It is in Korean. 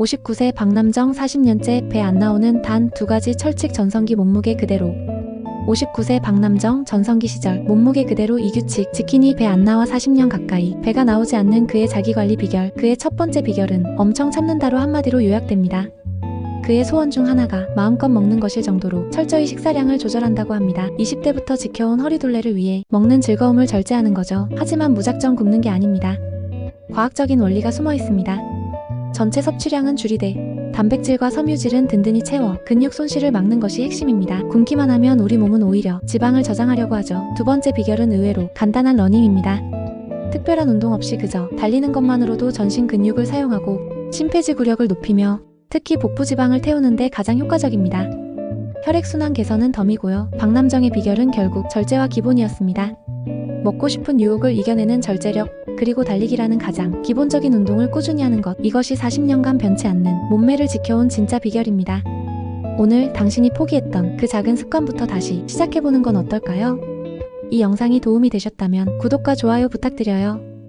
59세 박남정 40년째 배 안 나오는 단 두 가지 철칙 전성기 몸무게 그대로 59세 박남정 전성기 시절 몸무게 그대로 이 규칙 지키니 배 안 나와 40년 가까이 배가 나오지 않는 그의 자기관리 비결 그의 첫 번째 비결은 엄청 참는다로 한마디로 요약됩니다. 그의 소원 중 하나가 마음껏 먹는 것일 정도로 철저히 식사량을 조절한다고 합니다. 20대부터 지켜온 허리둘레를 위해 먹는 즐거움을 절제하는 거죠. 하지만 무작정 굶는 게 아닙니다. 과학적인 원리가 숨어 있습니다. 전체 섭취량은 줄이되 단백질과 섬유질은 든든히 채워 근육 손실을 막는 것이 핵심입니다. 굶기만 하면 우리 몸은 오히려 지방을 저장하려고 하죠. 두 번째 비결은 의외로 간단한 러닝입니다. 특별한 운동 없이 그저 달리는 것만으로도 전신 근육을 사용하고 심폐지구력을 높이며 특히 복부 지방을 태우는데 가장 효과적입니다. 혈액순환 개선은 덤이고요. 박남정의 비결은 결국 절제와 기본이었습니다. 먹고 싶은 유혹을 이겨내는 절제력, 그리고 달리기라는 가장 기본적인 운동을 꾸준히 하는 것. 이것이 40년간 변치 않는 몸매를 지켜온 진짜 비결입니다. 오늘 당신이 포기했던 그 작은 습관부터 다시 시작해보는 건 어떨까요? 이 영상이 도움이 되셨다면 구독과 좋아요 부탁드려요.